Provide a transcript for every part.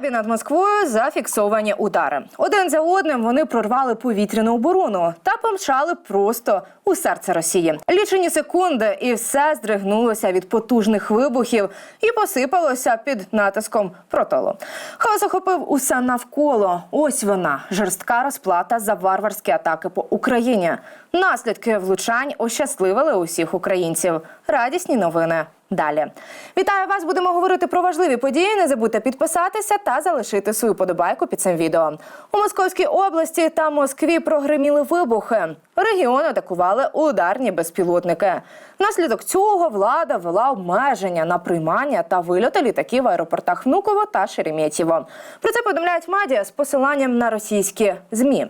небі над Москвою зафіксовані удари. Один за одним вони прорвали повітряну оборону та помчали просто у серце Росії. Лічені секунди, і все здригнулося від потужних вибухів і посипалося під натиском протолу. Хаос охопив усе навколо. Ось вона жорстка розплата за варварські атаки по Україні. Наслідки влучань ощасливили усіх українців. Радісні новини. Далі вітаю вас. Будемо говорити про важливі події. Не забудьте підписатися та залишити свою подобайку під цим відео. У Московській області та Москві прогриміли вибухи. Регіон атакували ударні безпілотники. Внаслідок цього влада ввела обмеження на приймання та вильоти літаків в аеропортах Внуково та Шереметьєво. Про це повідомляють медіа з посиланням на російські змі.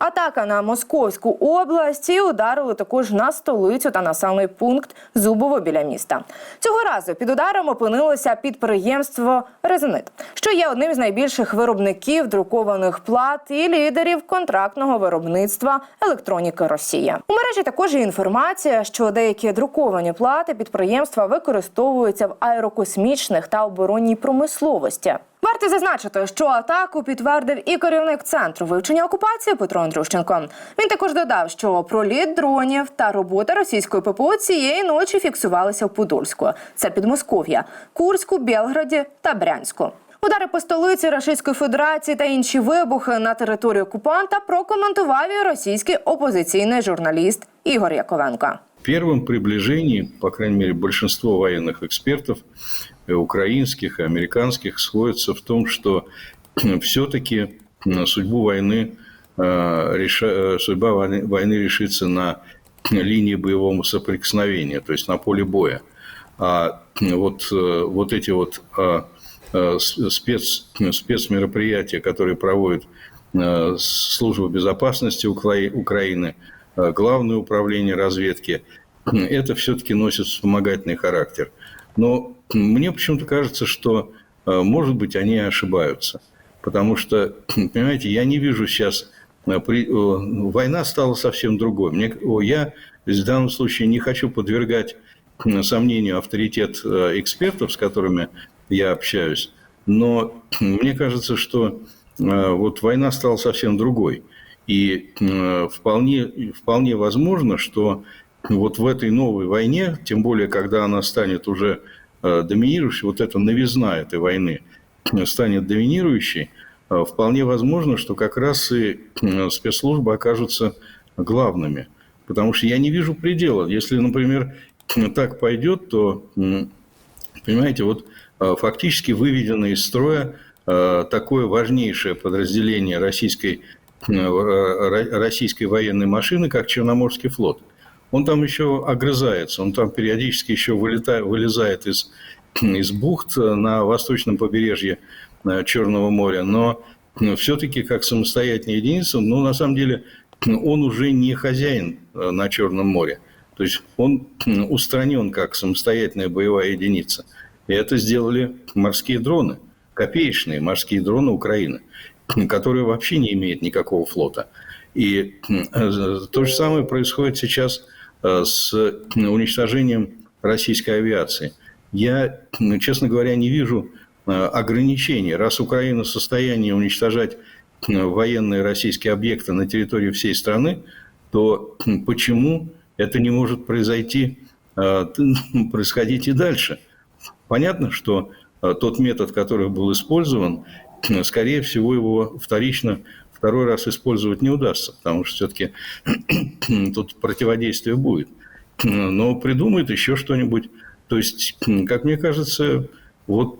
Атака на Московську область і ударили також на столицю та населений пункт Зубово біля міста. Цього разу під ударом опинилося підприємство Резонит, що є одним з найбільших виробників друкованих плат і лідерів контрактного виробництва електроніки Росії. У мережі також є інформація, що деякі друковані плати підприємства використовуються в аерокосмічних та оборонній промисловості. Варто зазначити, що атаку підтвердив і керівник центру вивчення окупації Петро Андрющенко. Він також додав, що проліт дронів та робота російської ППО цієї ночі фіксувалися в Подольську. Це Підмосков'я, Курську, Білграді та Брянську. Удари по столиці Російської Федерації та інші вибухи на території окупанта прокоментував і російський опозиційний журналіст Ігор Яковенко. первом приближении, по крайней мере, большинство военных экспертов, э, украинских и американских, сходятся в том, что все-таки судьбу войны, э, реша- э, судьба войны, войны решится на линии боевого соприкосновения, то есть на поле боя. А вот, э, вот эти вот спец, спецмероприятия, которые проводит Служба безопасности Укра- Украины, Главное управление разведки, это все-таки носит вспомогательный характер. Но мне почему-то кажется, что, э, может быть, они ошибаются. Потому что, понимаете, я не вижу сейчас... э, э, Война стала совсем другой. Мне, я в данном случае не хочу подвергать сомнению авторитет экспертов, с которыми я общаюсь, но мне кажется, что вот война стала совсем другой. И вполне, вполне возможно, что вот в этой новой войне, тем более, когда она станет уже э, доминирующей, вот эта новизна этой войны э, станет доминирующей, э, вполне возможно, что как раз и спецслужбы окажутся главными. Потому что я не вижу предела. Если, например, так пойдет, то, понимаете, вот фактически выведено из строя такое важнейшее подразделение российской, ро- российской военной машины, как Черноморский флот. Он там еще огрызается, он там периодически еще вылетает, вылезает из, из бухт на восточном побережье э, Черного моря, но все-таки как самостоятельная единица, ну, на самом деле, он уже не хозяин э, на Черном море. То есть он устранен как самостоятельная боевая единица. И это сделали морские дроны, копеечные морские дроны Украины, которые вообще не имеют никакого флота. И э, то же самое происходит сейчас э, с уничтожением российской авиации. Я, честно говоря, не вижу э, ограничений. Раз Украина в состоянии уничтожать э, военные российские объекты на территории всей страны, то почему это не может произойти, э, происходить и дальше? Понятно, что э, тот метод, который был использован, скорее всего, его вторично второй раз использовать не удастся, потому что все-таки тут противодействие будет. Но придумает еще что-нибудь. То есть, как мне кажется, вот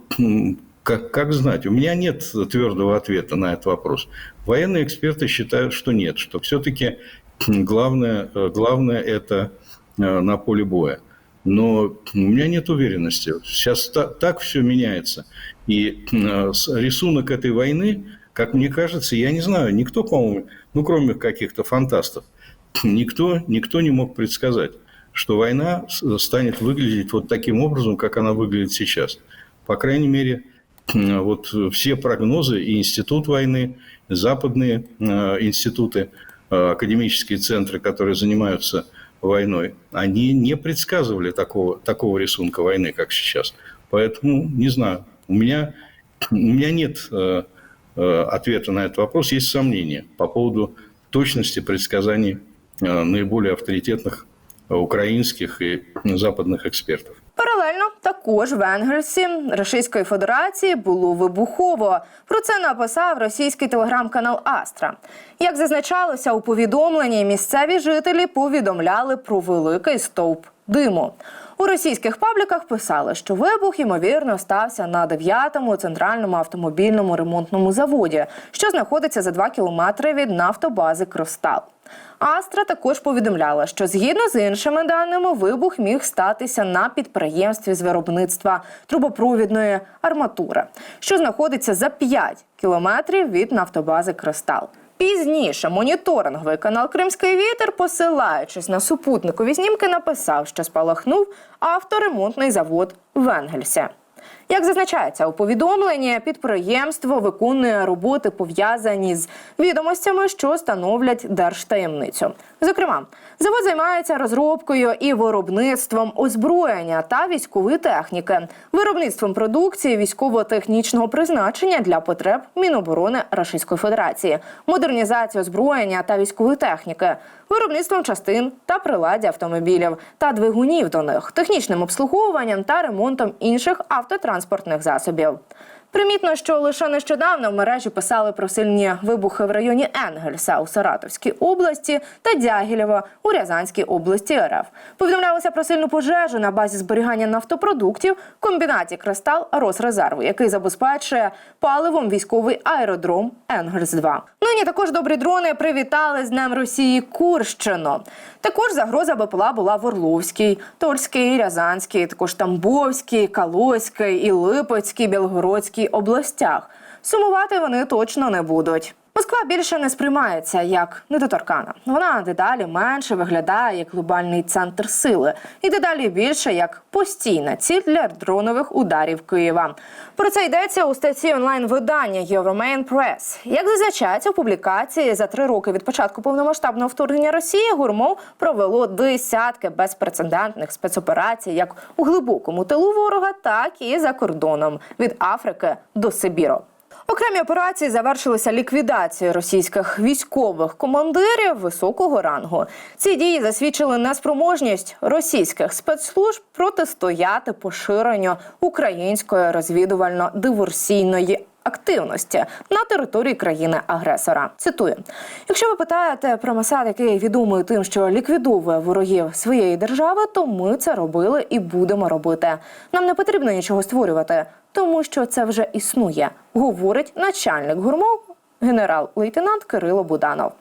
как, как знать? У меня нет твердого ответа на этот вопрос. Военные эксперты считают, что нет, что все-таки главное, главное это э, на поле боя. Но у меня нет уверенности. Сейчас та- так все меняется. И э, рисунок этой войны, как мне кажется, я не знаю, никто, по-моему, ну, кроме каких-то фантастов, никто, никто не мог предсказать, что война станет выглядеть вот таким образом, как она выглядит сейчас. По крайней мере, вот все прогнозы и Институт войны, западные э, институты, э, академические центры, которые занимаются войной, они не предсказывали такого, такого рисунка войны, как сейчас. Поэтому, не знаю, у меня У меня нет э, ответа на этот вопрос. Есть сомнения по поводу точности предсказаний э, наиболее авторитетных э, украинских и западных экспертов. Паралельно також в Енгельсі Російської Федерації було вибухово. Про це написав російський телеграм-канал Астра. Як зазначалося у повідомленні, місцеві жителі повідомляли про великий стовп диму. У російських пабліках писали, що вибух ймовірно стався на 9-му центральному автомобільному ремонтному заводі, що знаходиться за 2 кілометри від нафтобази Кристал. Астра також повідомляла, що згідно з іншими даними, вибух міг статися на підприємстві з виробництва трубопровідної арматури, що знаходиться за 5 кілометрів від нафтобази Кристал. Пізніше моніторинговий канал Кримський вітер, посилаючись на супутникові знімки, написав, що спалахнув авторемонтний завод в Енгельсі. Як зазначається у повідомленні, підприємство виконує роботи пов'язані з відомостями, що становлять держтаємницю. Зокрема, завод займається розробкою і виробництвом озброєння та військової техніки, виробництвом продукції військово-технічного призначення для потреб Міноборони Російської Федерації, модернізацію озброєння та військової техніки, виробництвом частин та приладдя автомобілів та двигунів до них, технічним обслуговуванням та ремонтом інших автотранспортних засобів. Примітно, що лише нещодавно в мережі писали про сильні вибухи в районі Енгельса у Саратовській області та Дягілєва у Рязанській області РФ. Повідомлялося про сильну пожежу на базі зберігання нафтопродуктів в комбінаті Кристал Росрезерву, який забезпечує паливом військовий аеродром Енгельс 2 Нині також добрі дрони привітали з Днем Росії Курщину. Також загроза БПЛА була в Орловській, Торській, Рязанській, також Тамбовській, Калоській і Липецькій, Білгородській областях. Сумувати вони точно не будуть. Москва більше не сприймається як недоторкана. Вона дедалі менше виглядає як глобальний центр сили, і дедалі більше як постійна ціль для дронових ударів Києва. Про це йдеться у статті онлайн видання Euromain Press. Як зазначається у публікації за три роки від початку повномасштабного вторгнення Росії, гурмов провело десятки безпрецедентних спецоперацій, як у глибокому тилу ворога, так і за кордоном від Африки до Сибіру. Окремі операції завершилися ліквідацією російських військових командирів високого рангу. Ці дії засвідчили неспроможність російських спецслужб протистояти поширенню української розвідувально-диверсійної активності на території країни-агресора. Цитую: якщо ви питаєте про Масад, який відомий тим, що ліквідовує ворогів своєї держави, то ми це робили і будемо робити. Нам не потрібно нічого створювати, тому що це вже існує, говорить начальник гурмов. Генерал-лейтенант Кирило Буданов.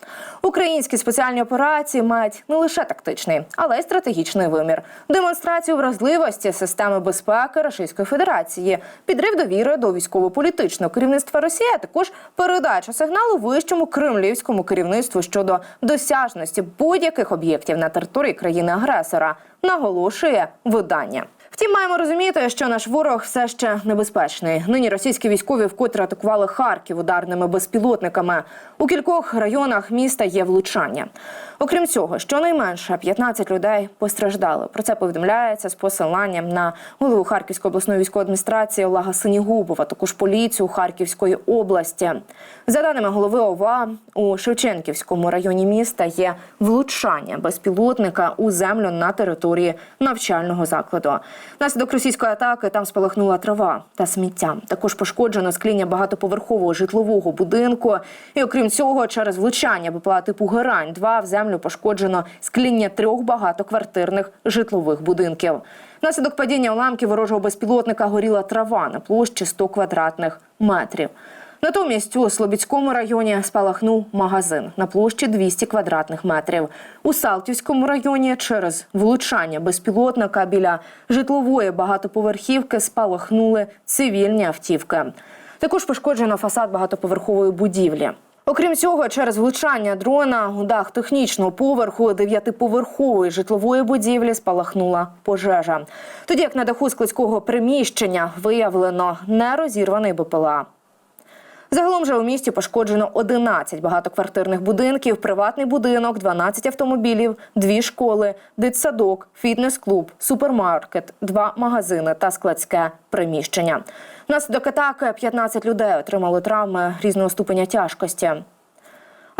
Українські спеціальні операції мають не лише тактичний, але й стратегічний вимір, демонстрацію вразливості системи безпеки Російської Федерації, підрив довіри до військово-політичного керівництва Росії, а також передача сигналу вищому кремлівському керівництву щодо досяжності будь-яких об'єктів на території країни-агресора, наголошує видання. Втім, маємо розуміти, що наш ворог все ще небезпечний. Нині російські військові вкотре атакували Харків ударними безпілотниками. У кількох районах міста є влучання. Окрім цього, щонайменше 15 людей постраждали. Про це повідомляється з посиланням на голову Харківської обласної військової адміністрації Олега Синігубова, також поліцію Харківської області. За даними голови ОВА, у Шевченківському районі міста є влучання безпілотника у землю на території навчального закладу. Внаслідок російської атаки там спалахнула трава та сміття. Також пошкоджено скління багатоповерхового житлового будинку. І окрім цього, через влучання БПЛА типу Герань 2 в землю пошкоджено скління трьох багатоквартирних житлових будинків. Внаслідок падіння уламків ворожого безпілотника горіла трава на площі 100 квадратних метрів. Натомість у Слобідському районі спалахнув магазин на площі 200 квадратних метрів. У Салтівському районі через влучання безпілотника біля житлової багатоповерхівки спалахнули цивільні автівки. Також пошкоджено фасад багатоповерхової будівлі. Окрім цього, через влучання дрона у дах технічного поверху дев'ятиповерхової житлової будівлі спалахнула пожежа. Тоді як на даху складського приміщення виявлено нерозірваний БПЛА. Загалом же у місті пошкоджено 11 багатоквартирних будинків, приватний будинок, 12 автомобілів, дві школи, дитсадок, фітнес-клуб, супермаркет, два магазини та складське приміщення. Внаслідок атаки 15 людей отримали травми різного ступеня тяжкості.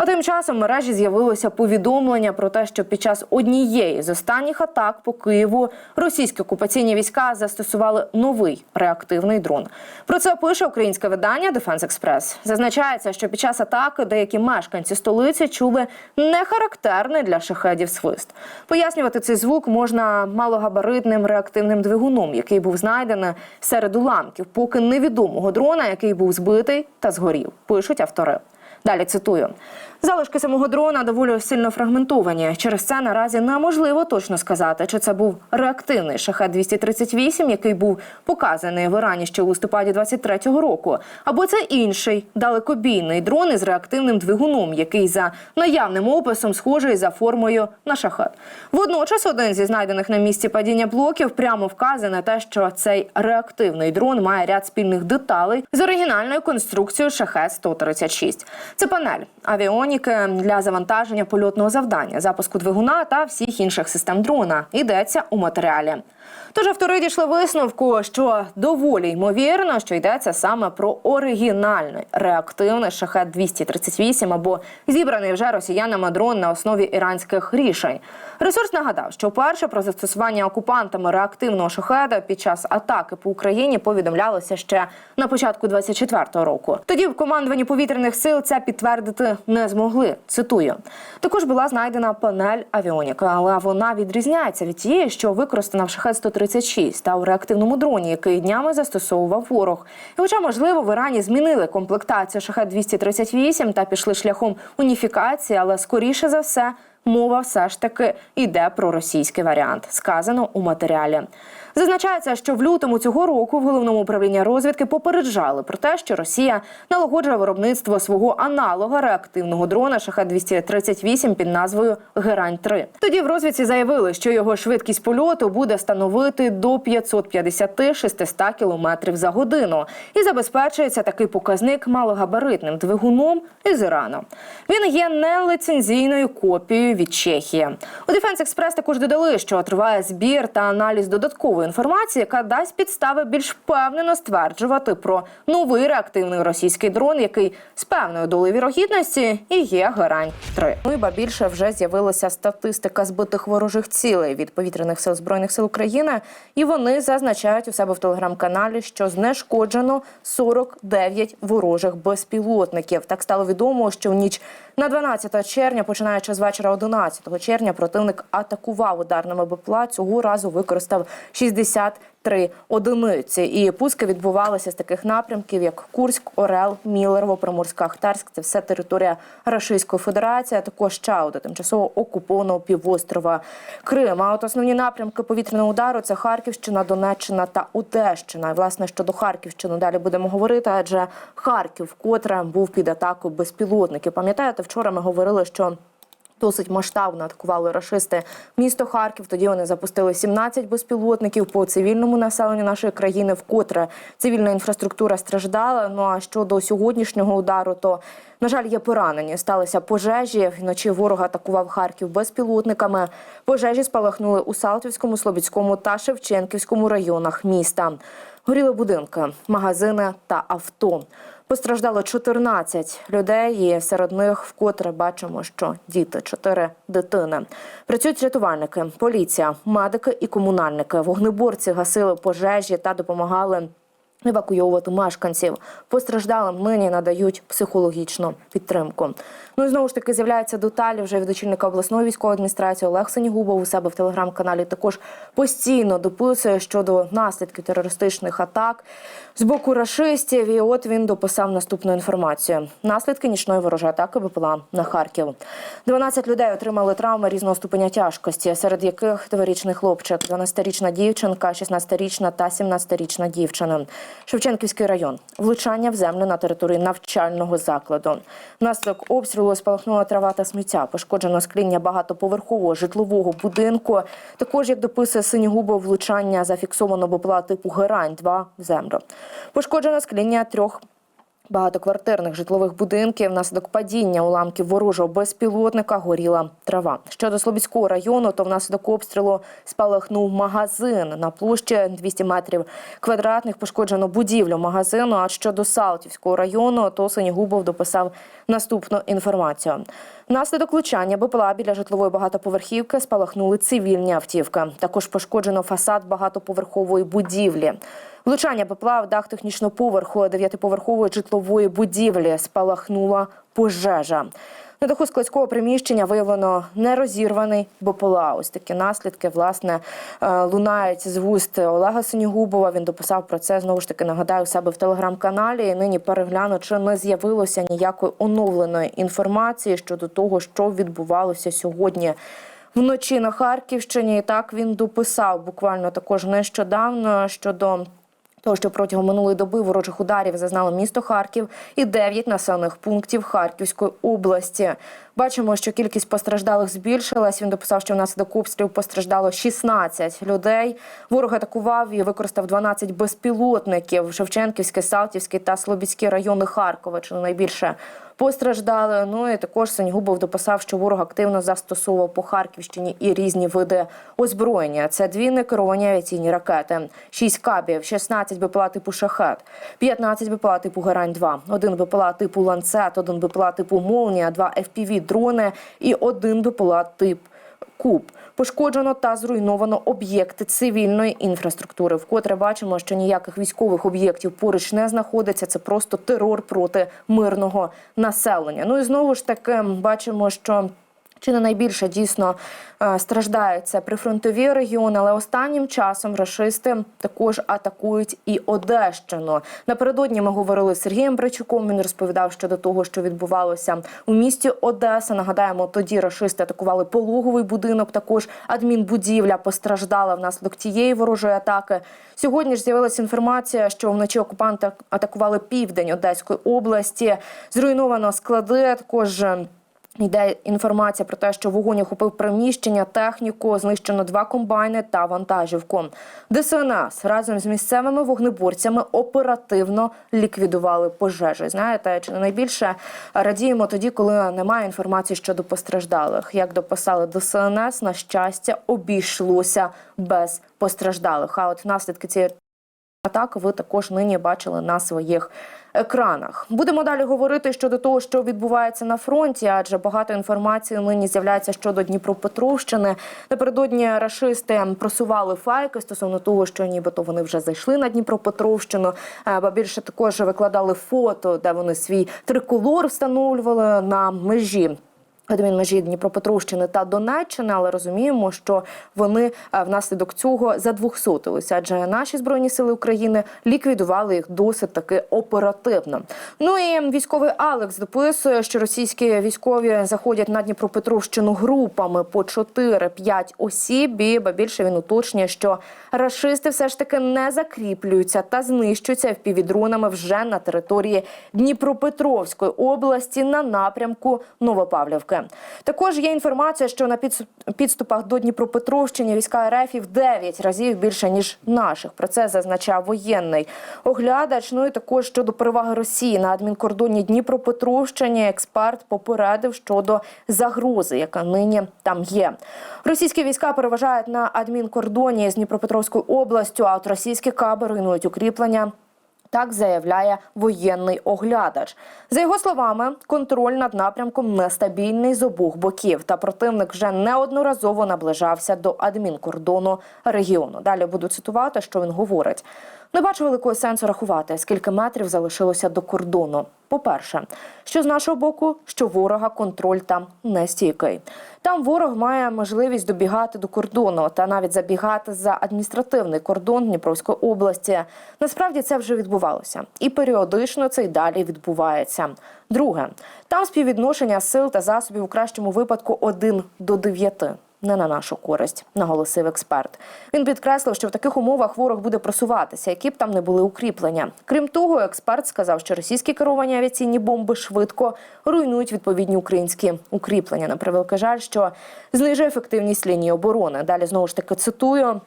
А тим часом в мережі з'явилося повідомлення про те, що під час однієї з останніх атак по Києву російські окупаційні війська застосували новий реактивний дрон. Про це пише українське видання Defense Express. Зазначається, що під час атаки деякі мешканці столиці чули нехарактерний для шахедів свист. Пояснювати цей звук можна малогабаритним реактивним двигуном, який був знайдений серед уламків, поки невідомого дрона, який був збитий та згорів. Пишуть автори. Далі цитую: залишки самого дрона доволі сильно фрагментовані. Через це наразі неможливо точно сказати, чи це був реактивний шахет 238 який був показаний в Ірані ще у листопаді 23-го року, або це інший далекобійний дрон із реактивним двигуном, який за наявним описом схожий за формою на шахет. Водночас один зі знайдених на місці падіння блоків прямо вказує на те, що цей реактивний дрон має ряд спільних деталей з оригінальною конструкцією шахет 136 Це панель авіоніки для завантаження польотного завдання, запуску двигуна та всіх інших систем дрона. Йдеться у матеріалі. Тож автори дійшли висновку, що доволі ймовірно, що йдеться саме про оригінальний реактивний шахет 238 або зібраний вже росіянами дрон на основі іранських рішень. Ресурс нагадав, що перше про застосування окупантами реактивного шахеда під час атаки по Україні повідомлялося ще на початку 24-го року. Тоді в командуванні повітряних сил це підтвердити не змогли. Цитую: також була знайдена панель авіоніки, але вона відрізняється від тієї, що використана в шахет 136 та у реактивному дроні, який днями застосовував ворог. І хоча, можливо, в Ірані змінили комплектацію шахет 238 та пішли шляхом уніфікації, але скоріше за все. Мова все ж таки йде про російський варіант, сказано у матеріалі. Зазначається, що в лютому цього року в головному управлінні розвідки попереджали про те, що Росія налагоджує виробництво свого аналога реактивного дрона шахет 238 під назвою Герань 3 Тоді в розвідці заявили, що його швидкість польоту буде становити до 550-600 км за годину, і забезпечується такий показник малогабаритним двигуном із Ірану. Він є нелицензійною копією від Чехії. У Defense Express також додали, що триває збір та аналіз додаткової інформації, яка дасть підстави більш впевнено стверджувати про новий реактивний російський дрон, який з певною долею вірогідності і є герань 3 Ну і ба більше вже з'явилася статистика збитих ворожих цілей від повітряних сил збройних сил України, і вони зазначають у себе в телеграм-каналі, що знешкоджено 49 ворожих безпілотників. Так стало відомо, що в ніч на 12 червня, починаючи з вечора 11 червня, противник атакував ударними БПЛА. Цього разу використав 63 одиниці. І пуски відбувалися з таких напрямків, як Курськ, Орел, Мілерово, Приморська, Ахтарськ. Це все територія Російської Федерації, а також Чауда, тимчасово окупованого півострова Крим. А от основні напрямки повітряного удару це Харківщина, Донеччина та Одещина. І, власне, щодо Харківщини далі будемо говорити, адже Харків вкотре був під атакою безпілотників. Пам'ятаєте, вчора ми говорили, що Досить масштабно атакували рашисти місто Харків. Тоді вони запустили 17 безпілотників по цивільному населенню нашої країни. Вкотре цивільна інфраструктура страждала. Ну а щодо сьогоднішнього удару, то на жаль, є поранені. Сталися пожежі. Вночі ворог атакував Харків безпілотниками. Пожежі спалахнули у Салтівському, Слобідському та Шевченківському районах міста. Горіли будинки, магазини та авто. Постраждало 14 людей, і серед них вкотре бачимо, що діти, чотири дитини. Працюють рятувальники, поліція, медики і комунальники. Вогнеборці гасили пожежі та допомагали евакуйовувати мешканців. Постраждалим нині надають психологічну підтримку. Ну і знову ж таки з'являються деталі вже від очільника обласної військової адміністрації Олег Сенігубов у себе в телеграм-каналі. Також постійно дописує щодо наслідків терористичних атак з боку рашистів. І от він дописав наступну інформацію: наслідки нічної ворожої атаки БПЛА на Харків. 12 людей отримали травми різного ступеня тяжкості, серед яких дворічний хлопчик, 12-річна дівчинка, 16-річна та 17-річна дівчина. Шевченківський район, влучання в землю на території навчального закладу. Внаслідок обстрілу спалахнула трава та сміття, пошкоджено скління багатоповерхового житлового будинку. Також, як дописує синьогубо влучання зафіксовано бопла типу Герань 2 в землю. Пошкоджено скління трьох багатоквартирних житлових будинків внаслідок падіння уламків ворожого безпілотника горіла трава. Щодо Слобідського району, то внаслідок обстрілу спалахнув магазин на площі 200 метрів квадратних. Пошкоджено будівлю магазину. А щодо Салтівського району, то Синігубов дописав наступну інформацію. Внаслідок влучання БПЛА біля житлової багатоповерхівки спалахнули цивільні автівки. Також пошкоджено фасад багатоповерхової будівлі. Влучання БПЛА в дах технічного поверху дев'ятиповерхової житлової будівлі спалахнула пожежа. На даху складського приміщення виявлено нерозірваний БПЛА. Ось такі наслідки власне е, лунають з вуст Олега Синігубова. Він дописав про це знову ж таки. Нагадаю у себе в телеграм-каналі. І нині перегляну, чи не з'явилося ніякої оновленої інформації щодо того, що відбувалося сьогодні. Вночі на Харківщині і так він дописав буквально також нещодавно щодо того, що протягом минулої доби ворожих ударів зазнало місто Харків і 9 населених пунктів Харківської області. Бачимо, що кількість постраждалих збільшилась. Він дописав, що внаслідок обстрілів постраждало 16 людей. Ворог атакував і використав 12 безпілотників. Шевченківський, Салтівський та Слобідський райони Харкова. Чи найбільше постраждали. Ну і також Сеньгубов дописав, що ворог активно застосовував по Харківщині і різні види озброєння. Це дві некеровані авіаційні ракети, 6 кабів, 16 БПЛА типу Шахет, 15 БПЛА типу Герань-2, один БПЛА типу Ланцет, один БПЛА типу Молнія, два FPV дрони і один БПЛА тип Куб. Пошкоджено та зруйновано об'єкти цивільної інфраструктури. Вкотре бачимо, що ніяких військових об'єктів поруч не знаходиться. Це просто терор проти мирного населення. Ну і знову ж таки бачимо, що. Чи не найбільше дійсно е, страждають це прифронтові регіони, але останнім часом рашисти також атакують і Одещину. Напередодні ми говорили з Сергієм Брачуком. Він розповідав щодо того, що відбувалося у місті Одеса. Нагадаємо, тоді рашисти атакували пологовий будинок. Також адмінбудівля постраждала внаслідок тієї ворожої атаки. Сьогодні ж з'явилася інформація, що вночі окупанти атакували південь Одеської області. Зруйновано склади. Також. Йде інформація про те, що вогонь охопив приміщення, техніку, знищено два комбайни та вантажівку. ДСНС разом з місцевими вогнеборцями оперативно ліквідували пожежі. Знаєте, чи найбільше радіємо тоді, коли немає інформації щодо постраждалих. Як дописали ДСНС, на щастя, обійшлося без постраждалих. А от наслідки цієї атаки ви також нині бачили на своїх екранах. Будемо далі говорити щодо того, що відбувається на фронті, адже багато інформації нині з'являється щодо Дніпропетровщини. Напередодні рашисти просували файки стосовно того, що нібито вони вже зайшли на Дніпропетровщину. Е, Ба більше також викладали фото, де вони свій триколор встановлювали на межі. Адмінмежі Дніпропетровщини та Донеччини, але розуміємо, що вони е, внаслідок цього задвохсотилися, адже наші збройні сили України ліквідували їх досить таки оперативно. Ну і військовий Алекс дописує, що російські військові заходять на Дніпропетровщину групами по 4-5 осіб. І більше він уточнює, що рашисти все ж таки не закріплюються та знищуються впівдронами вже на території Дніпропетровської області на напрямку Новопавлівки. Також є інформація, що на підступах до Дніпропетровщини війська РФ в 9 разів більше ніж наших. Про це зазначав воєнний оглядач. Ну і також щодо переваги Росії на адмінкордоні Дніпропетровщині. Експерт попередив щодо загрози, яка нині там є. Російські війська переважають на адмінкордоні з Дніпропетровською областю, а от російські каби руйнують укріплення. Так заявляє воєнний оглядач. За його словами, контроль над напрямком нестабільний з обох боків, та противник вже неодноразово наближався до адмінкордону регіону. Далі буду цитувати, що він говорить. Не бачу великого сенсу рахувати, скільки метрів залишилося до кордону. По-перше, що з нашого боку, що ворога контроль там не стійкий. Там ворог має можливість добігати до кордону та навіть забігати за адміністративний кордон Дніпровської області. Насправді це вже відбувалося, і періодично це й далі відбувається. Друге, там співвідношення сил та засобів у кращому випадку 1 до 9 не на нашу користь, наголосив експерт. Він підкреслив, що в таких умовах ворог буде просуватися, які б там не були укріплення. Крім того, експерт сказав, що російські керовані авіаційні бомби швидко руйнують відповідні українські укріплення. На превеликий жаль, що знижує ефективність лінії оборони. Далі знову ж таки цитую.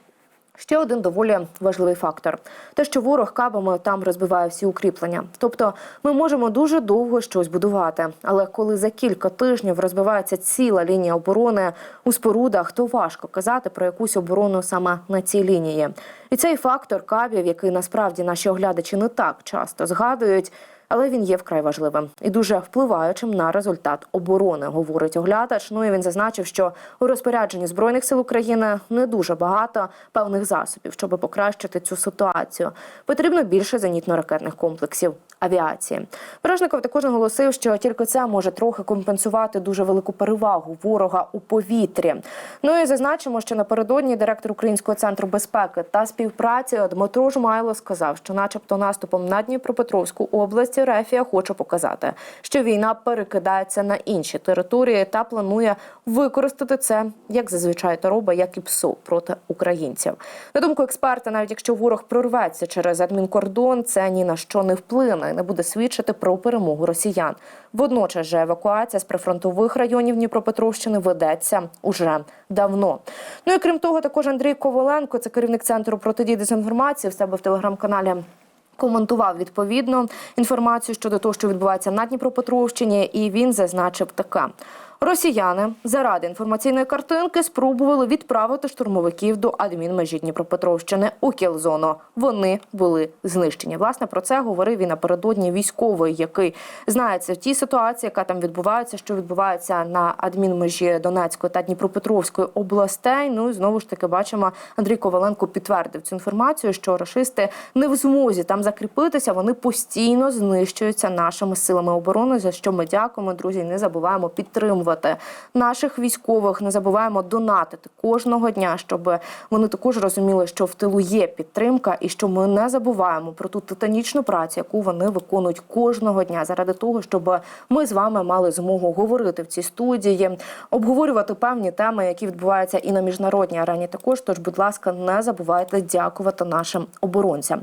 Ще один доволі важливий фактор: те, що ворог кабами там розбиває всі укріплення. Тобто, ми можемо дуже довго щось будувати, але коли за кілька тижнів розбивається ціла лінія оборони у спорудах, то важко казати про якусь оборону саме на цій лінії. І цей фактор кабів, який насправді наші оглядачі не так часто згадують. Але він є вкрай важливим і дуже впливаючим на результат оборони, говорить оглядач. Ну і він зазначив, що у розпорядженні збройних сил України не дуже багато певних засобів, щоб покращити цю ситуацію. Потрібно більше зенітно-ракетних комплексів авіації. Бережников також наголосив, що тільки це може трохи компенсувати дуже велику перевагу ворога у повітрі. Ну і зазначимо, що напередодні директор Українського центру безпеки та співпраці Дмитро Жмайло сказав, що, начебто, наступом на Дніпропетровську область Рефія хоче показати, що війна перекидається на інші території та планує використати це як зазвичай то робить, як і ПСО проти українців. На думку експерта, навіть якщо ворог прорветься через адмінкордон, це ні на що не вплине не буде свідчити про перемогу росіян. Водночас же евакуація з прифронтових районів Дніпропетровщини ведеться уже давно. Ну і крім того, також Андрій Коваленко, це керівник центру протидії дезінформації, в себе в телеграм-каналі. Коментував відповідно інформацію щодо того, що відбувається на Дніпропетровщині, і він зазначив таке. Росіяни заради інформаційної картинки спробували відправити штурмовиків до адмінмежі Дніпропетровщини у кілзону. Вони були знищені. Власне про це говорив і напередодні військовий, який знається в тій ситуації, яка там відбувається, що відбувається на адмінмежі Донецької та Дніпропетровської областей. Ну і знову ж таки бачимо, Андрій Коваленко підтвердив цю інформацію, що рашисти не в змозі там закріпитися. Вони постійно знищуються нашими силами оборони. За що ми дякуємо, друзі. Не забуваємо підтримувати наших військових. Не забуваємо донатити кожного дня, щоб вони також розуміли, що в тилу є підтримка, і що ми не забуваємо про ту титанічну працю, яку вони виконують кожного дня, заради того, щоб ми з вами мали змогу говорити в цій студії, обговорювати певні теми, які відбуваються і на міжнародній арені. Також тож, будь ласка, не забувайте дякувати нашим оборонцям.